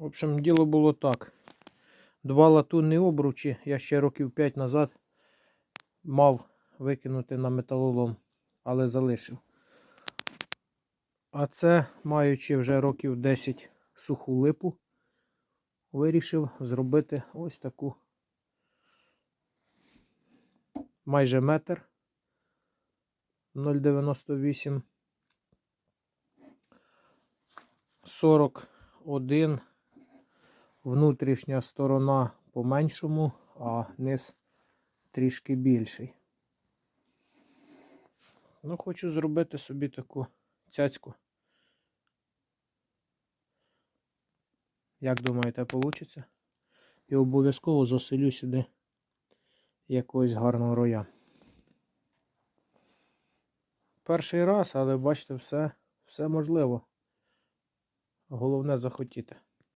В общем, діло було так. Два латунні обручі я ще років 5 назад мав викинути на металолом, але залишив. А це, маючи вже років 10 суху липу, вирішив зробити ось таку майже метр 0,98 41 внутрішня сторона по-меншому, а низ трішки більший. Ну, хочу зробити собі таку цяцьку. Як думаєте, вийде? І обов'язково заселю сюди якогось гарного роя. Перший раз, але бачите, все, все можливо. Головне захотіти.